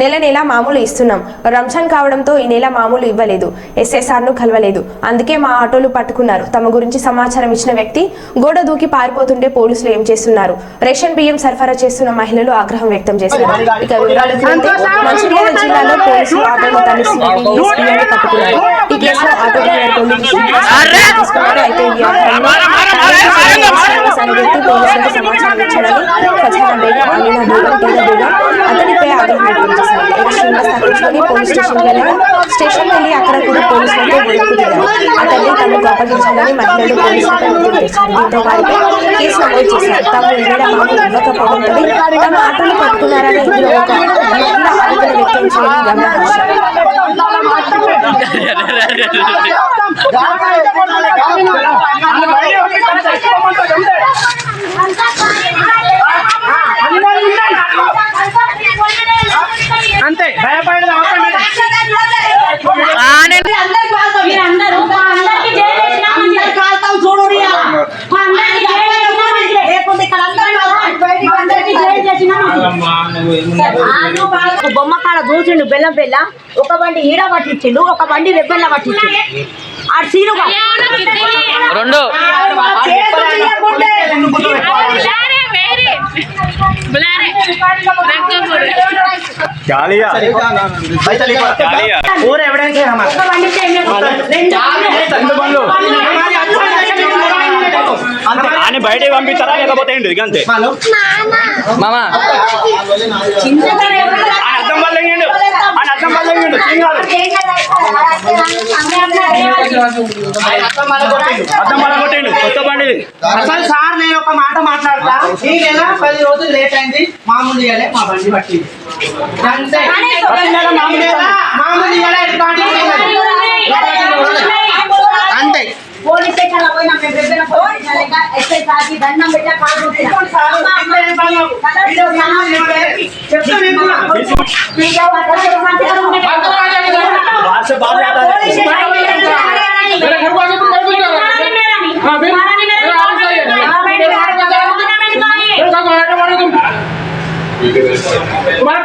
నెల నెల మామూలు ఇస్తున్నాం. రంజాన్ కావడంతో ఈ నెల మామూలు ఇవ్వలేదు. ఎస్ఎస్ఆర్ను కలవలేదు. అందుకే మా ఆటోలు పట్టుకున్నారు. తమ గురించి సమాచారం ఇచ్చిన వ్యక్తి గోడ దూకి పారిపోతుంటే పోలీసులు ఏం చేస్తున్నారు? రేషన్ బియ్యం సరఫరా చేస్తున్న మహిళలు ఆగ్రహం వ్యక్తం చేశారు ఇక వివరాలకు వెళ్తే మంచిర్యాల జిల్లాలో పోలీసులు ఆటోను తలిసి బియ్యాన్ని పట్టుకున్నారు. ఈ కేసులో ఆటో డ్రైవర్ కొన్ని తీసుకున్నారు అయితే వ్యక్తి పోలీసులకు సమాచారం ఇచ్చాడని ఖజానా బేగం అలీనా బేగం టీనా బేగం. అతనిపై ఆగ్రహం శ్రీనివాస్ పోలీస్ స్టేషన్ వెళ్ళగా స్టేషన్ వెళ్ళి అక్కడ కూడా పోలీసులతో గొడవకు దిగారు తల్లి తను అప్పగించాలని మహిళలు పోలీసులపై దీంతో వారిపై కేసు నమోదు చేశారు. తాము ఎన్నడ మామూలు ఇవ్వకపోవడంతో తమ ఆటోలు పట్టుకున్నారని ఇందులో ఒక మహిళ ఆవేదన వ్యక్తం చేయడం గమనార్హం. కూర్చుండు బెల్లం పెళ్ళ ఒక బండి ఈడ పట్టించిండు ఒక బండి రెబ్బెల్ల పట్టించిండు. ఆడు సీను అని బయటకి పంపిస్తారా? లేకపోతే ఏంటి? అంతే. మామా. అర్థం వల్ల కొట్టేయండు కొత్త బండి. అసలు సార్ నేను ఒక మాట మాట్లాడతా. ఈ నెల పది రోజులు లేట్ అయింది మామూలు ఇవ్వలే మా బండి పట్టింది. అంతే. మామూలు ఇవ్వాలా? అంతే. పోలీస్ స్టేషన్ పోయినా మేము పోలీస్ ఎస్ఐ సార్కి దండం పెట్టా కాలు మొక్కినా. అమ్మ, అమ్మ, కలర్ వీడియో సామాన్లు ఇవ్వలే. చెప్తా నేను కూడా. మీకు ఎవరు మంచిగా ఉంటే భాష బాగా పోలీస్ స్టేషన్ లో పోయినా तुम्हारा क्या हो रहा है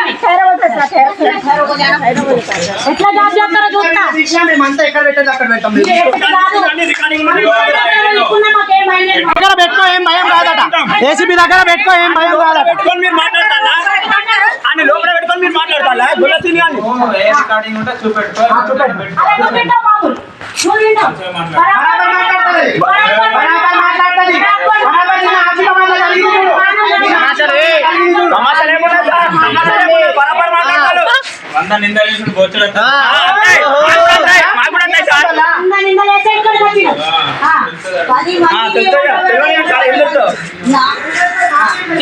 ఎట్లా జాబ్ చేస్తారో చూస్తా శిక్ష మేమంతా ఎక్కడ పెట్టేది అక్కడ పెడతాం ఇది ఎక్కడ కాదు. మనం తీసుకున్నా మాకేం భయం లేదు. దగ్గర పెట్టుకో ఏం భయం కాదట ఏసీబీ దగ్గర పెట్టుకో ఏం భయం కాదట పెట్టుకొని మీరు మాట్లాడతారా అని లోపల పెట్టుకొని మీరు మాట్లాడతారా గుల్లసిని అని రికార్డింగ్ ఉంటే చూపెట్టు బొచ్చుడు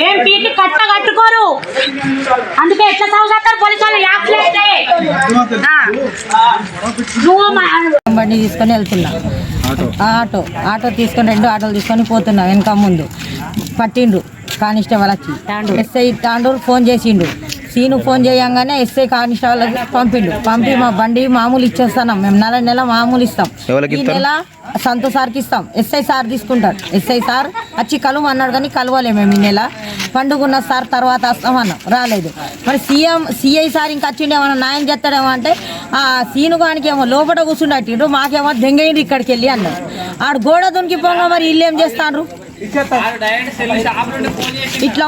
ఏం పీకి కట్ట కట్టుకోరు? అందుకే ఎట్లా పోలీసు వాళ్ళు? బండి తీసుకొని వెళ్తున్నా. ఆటో ఆటో తీసుకొని రెండు ఆటోలు తీసుకొని పోతున్నా వెనక ముందు. పట్టిండ్రు. కానిస్టేబుల్ వచ్చి. ఎస్ఐ తాండూరు ఫోన్ చేసిండు సీను ఫోన్ చేయంగానే ఎస్ఐ కానిస్టేబుల్ పంపిండు. పంపి మా బండి మామూలు ఇచ్చేస్తాం మేము నెల నెల మామూలు ఇస్తాం. ఈ నెల సంతోష్ సార్కి ఇస్తాం. ఎస్ఐ సార్ తీసుకుంటాడు ఎస్ఐ సార్ వచ్చి కలువు అన్నాడు కానీ కలవలే మేము ఈ నెల. పండుగ ఉన్న సార్ తర్వాత వస్తామన్నాం రాలేదు. మరి సీఎం సిఐ సార్ ఇంకా వచ్చిండేమన్నా న్యాయం చేస్తాడేమో అంటే ఆ సీను గానికి ఏమో లోపల కూర్చుండట్టిండు మాకేమో దెంగయిండు ఇక్కడికి వెళ్ళి అన్నాడు. ఆడు గోడ దునికి పోగా మరి ఇల్లు ఏం చేస్తాండ్రు ఇట్లా